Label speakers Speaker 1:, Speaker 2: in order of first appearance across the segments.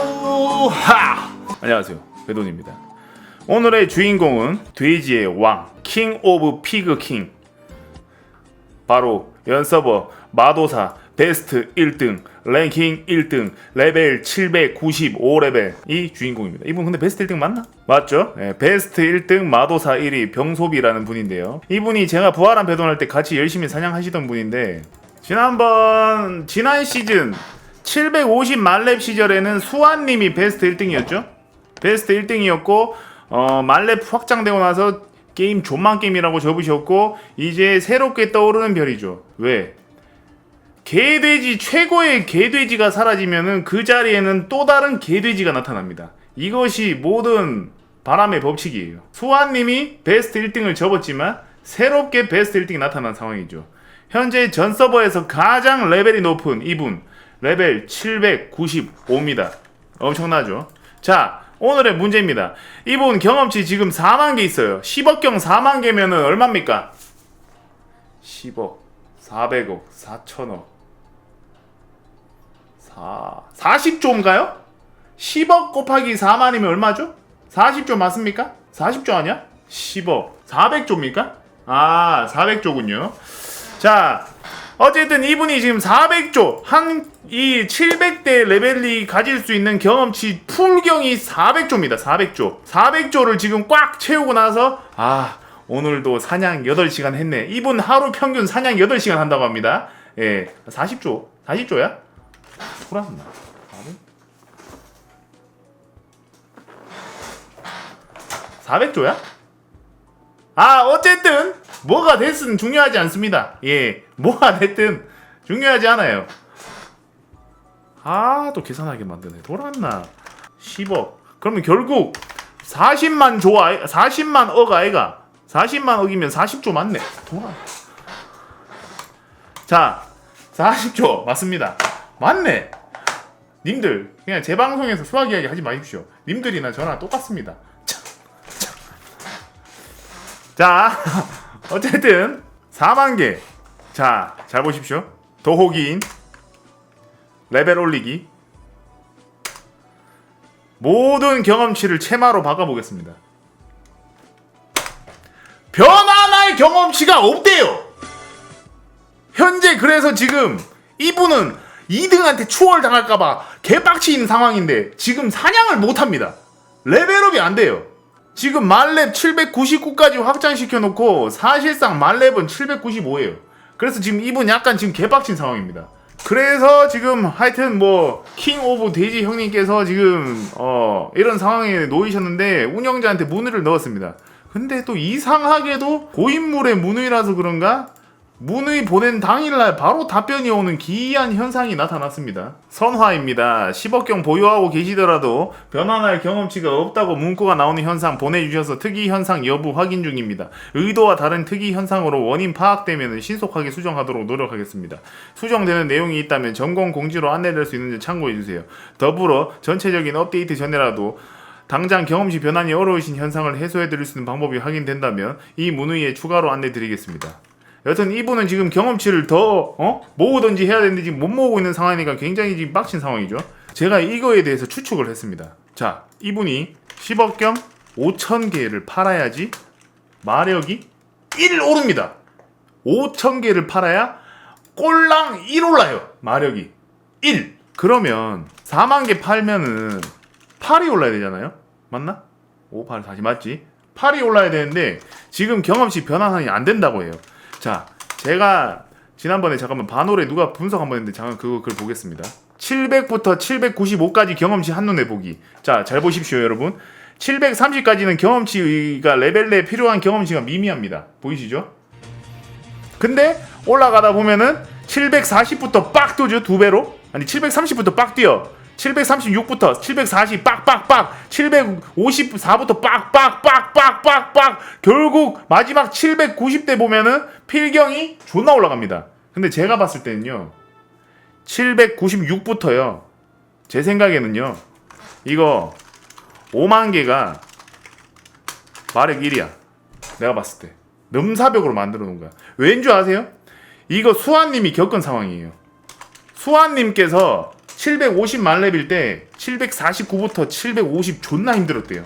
Speaker 1: 유하! 안녕하세요. 배돈입니다. 오늘의 주인공은 돼지의 왕 킹 오브 피그 킹. 바로 연서버 마도사 베스트 1등 랭킹 1등 레벨 795레벨이 주인공입니다 이분 근데 베스트 1등 맞나? 맞죠? 네, 베스트 1등 마도사 1위 병소비라는 분인데요 이분이 제가 부활한 배돈할 때 같이 열심히 사냥하시던 분인데 지난번 지난 시즌 750 만렙 시절에는 수환님이 베스트 1등이었죠 베스트 1등이었고 어, 만렙 확장되고 나서 게임 존만 게임이라고 접으셨고 이제 새롭게 떠오르는 별이죠. 왜? 개돼지 최고의 개돼지가 사라지면은 그 자리에는 또 다른 개돼지가 나타납니다. 이것이 모든 바람의 법칙이에요. 수환님이 베스트 1등을 접었지만 새롭게 베스트 1등이 나타난 상황이죠. 현재 전 서버에서 가장 레벨이 높은 이분 레벨 795입니다. 엄청나죠? 자, 오늘의 문제입니다. 이분 경험치 지금 4만 개 있어요. 10억경 4만 개면은 얼마입니까? 10억, 400억, 4천억. 4, 40조인가요? 10억 곱하기 4만이면 얼마죠? 40조 맞습니까? 40조 아니야? 10억. 400조입니까? 아, 400조군요. 자, 어쨌든 이분이 지금 400조 한 이 700대 레벨이 가질 수 있는 경험치 풀경이 400조입니다. 400조. 400조를 지금 꽉 채우고 나서 아 오늘도 사냥 8시간 했네. 이분 하루 평균 사냥 8시간 한다고 합니다. 예, 40조. 40조야? 소란나. 400조야? 아 어쨌든 뭐가 됐든 중요하지 않습니다. 예, 뭐가 됐든 중요하지 않아요. 아, 또 계산하게 만드네. 돌았나? 10억. 그러면 결국 40만 조, 아이, 40만 억 아이가? 40만 억이면 40조 맞네. 돌아. 자, 40조 맞습니다. 맞네. 님들 그냥 제 방송에서 수학 이야기 하지 마십시오. 님들이나 저나 똑같습니다. 자, 어쨌든 4만 개. 자, 잘 보십시오. 도호기인 레벨 올리기 모든 경험치를 체마로 바꿔보겠습니다. 변환할 경험치가 없대요. 현재 그래서 지금 이분은 2등한테 추월 당할까봐 개빡치는 상황인데 지금 사냥을 못합니다. 레벨업이 안 돼요. 지금 만렙 799까지 확장시켜 놓고 사실상 만렙은 795예요. 그래서 지금 이분 약간 지금 개빡친 상황입니다. 그래서 지금 하여튼 뭐 킹 오브 돼지 형님께서 지금 어 이런 상황에 놓이셨는데 운영자한테 문의를 넣었습니다. 근데 또 이상하게도 고인물의 문의라서 그런가 문의 보낸 당일날 바로 답변이 오는 기이한 현상이 나타났습니다. 선화입니다. 10억경 보유하고 계시더라도 변환할 경험치가 없다고 문구가 나오는 현상 보내주셔서 특이 현상 여부 확인 중입니다. 의도와 다른 특이 현상으로 원인 파악되면 신속하게 수정하도록 노력하겠습니다. 수정되는 내용이 있다면 전공 공지로 안내될 수 있는지 참고해주세요. 더불어 전체적인 업데이트 전에라도 당장 경험치 변환이 어려우신 현상을 해소해드릴 수 있는 방법이 확인된다면 이 문의에 추가로 안내드리겠습니다. 여튼 이분은 지금 경험치를 더 어? 모으든지 해야 되는데 지금 못 모으고 있는 상황이니까 굉장히 지금 빡친 상황이죠. 제가 이거에 대해서 추측을 했습니다. 자, 이분이 10억 겸 5천 개를 팔아야지 마력이 1 오릅니다. 5천 개를 팔아야 꼴랑 1 올라요. 마력이 1. 그러면 4만 개 팔면은 8이 올라야 되잖아요. 맞나? 5, 8, 40 맞지? 8이 올라야 되는데 지금 경험치 변환이 안 된다고 해요. 자, 제가 지난번에 잠깐만 반올에 누가 분석 한번 했는데 잠깐 그거 그걸 보겠습니다. 700부터 795까지 경험치 한눈에 보기. 자, 잘 보십시오, 여러분. 730까지는 경험치가 레벨 내 필요한 경험치가 미미합니다. 보이시죠? 근데 올라가다 보면은 740부터 빡 뛰죠, 두 배로. 아니, 730부터 빡 뛰어. 736부터 740 빡빡빡 754부터 빡빡빡빡빡빡 결국 마지막 790대 보면은 필경이 존나 올라갑니다. 근데 제가 봤을 때는요. 796부터요. 제 생각에는요. 이거 5만 개가 마력 1이야. 내가 봤을 때. 넘사벽으로 만들어 놓은 거야. 왠 줄 아세요? 이거 수아님이 겪은 상황이에요. 수아님께서 750만 렙일 때 749부터 750 존나 힘들었대요.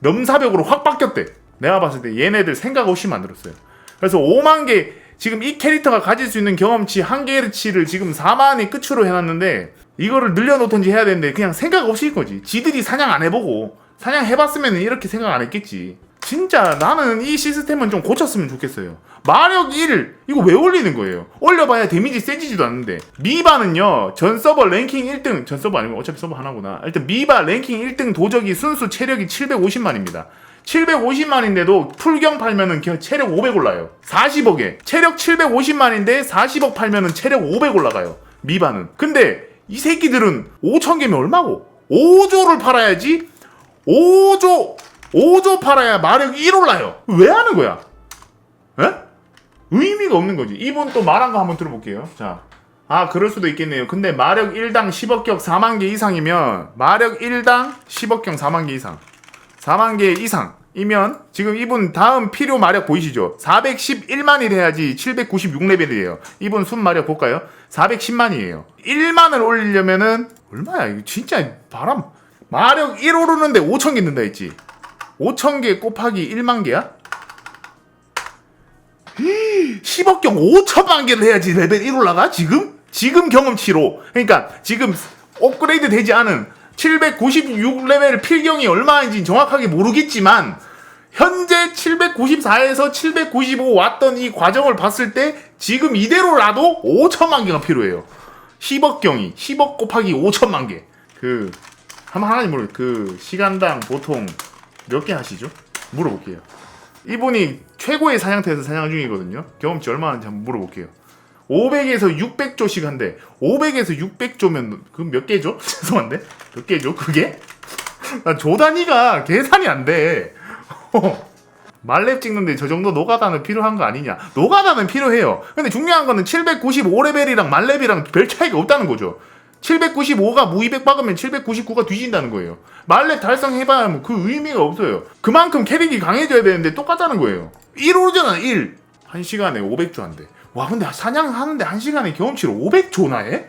Speaker 1: 넘사벽으로 확 바뀌었대. 내가 봤을 때 얘네들 생각 없이 만들었어요. 그래서 5만 개 지금 이 캐릭터가 가질 수 있는 경험치 한 개치를 지금 4만이 끝으로 해놨는데 이거를 늘려놓던지 해야 되는데 그냥 생각 없이 거지. 지들이 사냥 안 해보고 사냥 해봤으면 이렇게 생각 안 했겠지. 진짜 나는 이 시스템은 좀 고쳤으면 좋겠어요. 마력 1 이거 왜 올리는 거예요? 올려봐야 데미지 세지지도 않는데. 미바는요 전 서버 랭킹 1등 전 서버 아니고 어차피 서버 하나구나. 일단 미바 랭킹 1등 도적이 순수 체력이 750만입니다. 750만인데도 풀경 팔면은 체력 500 올라요. 40억에. 체력 750만인데 40억 팔면은 체력 500 올라가요. 미바는. 근데 이 새끼들은 5천 개면 얼마고? 5조를 팔아야지? 5조 5조 팔아야 마력 1 올라요 왜 하는 거야 에? 의미가 없는 거지. 이분 또 말한 거 한번 들어볼게요. 자. 아, 그럴 수도 있겠네요. 근데 마력 1당 10억 격 4만 개 이상이면 마력 1당 10억 경 4만 개 이상. 4만 개 이상이면 지금 이분 다음 필요 마력 보이시죠? 411만이 돼야지 796레벨이에요. 이분 순 마력 볼까요? 410만이에요. 1만을 올리려면은 얼마야? 이거 진짜 바람. 마력 1 오르는데 5천 개 는다 했지. 5천 개 곱하기 1만 개야? 10억경 5천만 개를 해야지 레벨 1 올라가? 지금? 지금 경험치로. 그러니까 지금 업그레이드 되지 않은 796레벨 필경이 얼마인지 정확하게 모르겠지만 현재 794에서 795 왔던 이 과정을 봤을 때 지금 이대로라도 5천만 개가 필요해요. 10억경이 10억 곱하기 5천만 개. 그 하나님 모르 그 시간당 보통 몇 개 하시죠? 물어볼게요. 이분이 최고의 사냥터에서 사냥 중이거든요. 경험치 얼마 하는지 한번 물어볼게요. 500에서 600조씩 한대. 500에서 600조면 그 몇 개죠? 죄송한데 몇 개죠? 그게? 나 조단위가 계산이 안 돼. 말렙 찍는데 저 정도 노가다는 필요한 거 아니냐? 노가다는 필요해요. 근데 중요한 거는 795레벨이랑 말렙이랑 별 차이가 없다는 거죠. 795가 무200 박으면 799가 뒤진다는 거예요. 말렙 달성해봐야 뭐 그 의미가 없어요. 그만큼 캐릭이 강해져야 되는데 똑같다는 거예요. 1 오르잖아, 1. 1시간에 500조 한대. 와, 근데 사냥하는데 1시간에 경험치를 500조나 해?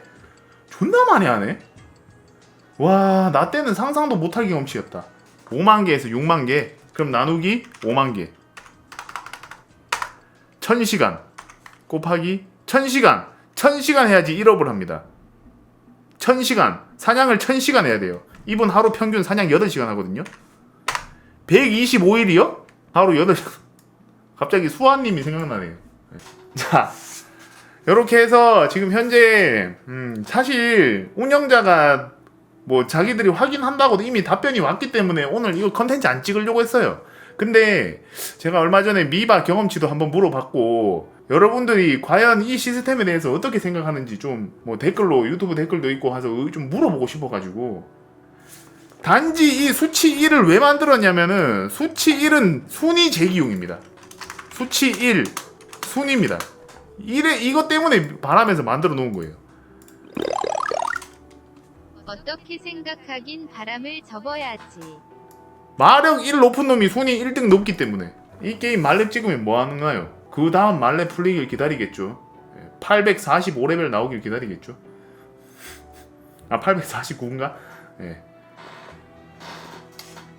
Speaker 1: 존나 많이 하네? 와, 나 때는 상상도 못할 경험치였다. 5만 개에서 6만 개. 그럼 나누기 5만 개. 1000시간. 곱하기 1000시간. 1000시간 해야지 1업을 합니다. 1000시간. 사냥을 1000시간 해야 돼요. 이분 하루 평균 사냥 8시간 하거든요. 125일이요? 하루 8시간. 갑자기 수아님이 생각나네요. 자, 이렇게 해서 지금 현재 음, 사실 운영자가 뭐 자기들이 확인한다고도 이미 답변이 왔기 때문에 오늘 이거 컨텐츠 안 찍으려고 했어요. 근데 제가 얼마 전에 미바 경험치도 한번 물어봤고 여러분들이 과연 이 시스템에 대해서 어떻게 생각하는지 좀 뭐 댓글로 유튜브 댓글도 있고 해서 좀 물어보고 싶어가지고 단지 이 수치 1을 왜 만들었냐면은 수치 1은 순위 재기용입니다. 수치 1 순위입니다. 1에 이것 때문에 바람에서 만들어 놓은 거예요.
Speaker 2: 어떻게 생각하긴 바람을 접어야지.
Speaker 1: 마력 1 높은 놈이 순위 1등 높기 때문에 이 게임 말렙 찍으면 뭐 하는가요? 그 다음 말렙 풀리길 기다리겠죠. 845레벨 나오길 기다리겠죠. 아 849인가? 예.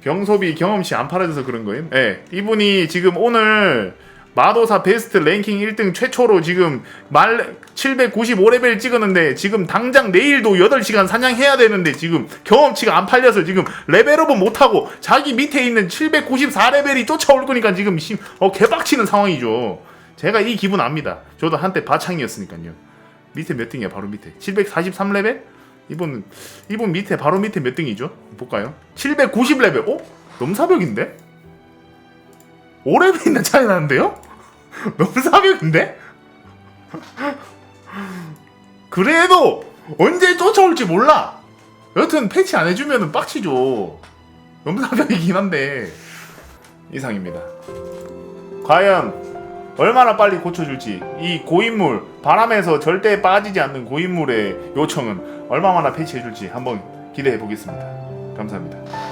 Speaker 1: 병섭이 경험치 안 팔아줘서 그런 거예요? 예. 이분이 지금 오늘 마도사 베스트 랭킹 1등 최초로 지금 말 795레벨 찍었는데 지금 당장 내일도 8시간 사냥해야 되는데 지금 경험치가 안 팔려서 지금 레벨업은 못하고 자기 밑에 있는 794레벨이 쫓아올 거니까 지금 심- 어, 개빡치는 상황이죠. 제가 이 기분 압니다. 저도 한때 바창이었으니까요. 밑에 몇 등이야 바로 밑에 743레벨? 이분 이분 밑에 바로 밑에 몇 등이죠? 볼까요? 790레벨. 어? 넘사벽인데? 5레벨이나 차이 나는데요? 넘사벽인데? 그래도 언제 쫓아올지 몰라. 여튼 패치 안 해주면 빡치죠. 넘사벽이긴 한데 이상입니다. 과연 얼마나 빨리 고쳐줄지 이 고인물 바람에서 절대 빠지지 않는 고인물의 요청은 얼마나 패치해줄지 한번 기대해 보겠습니다. 감사합니다.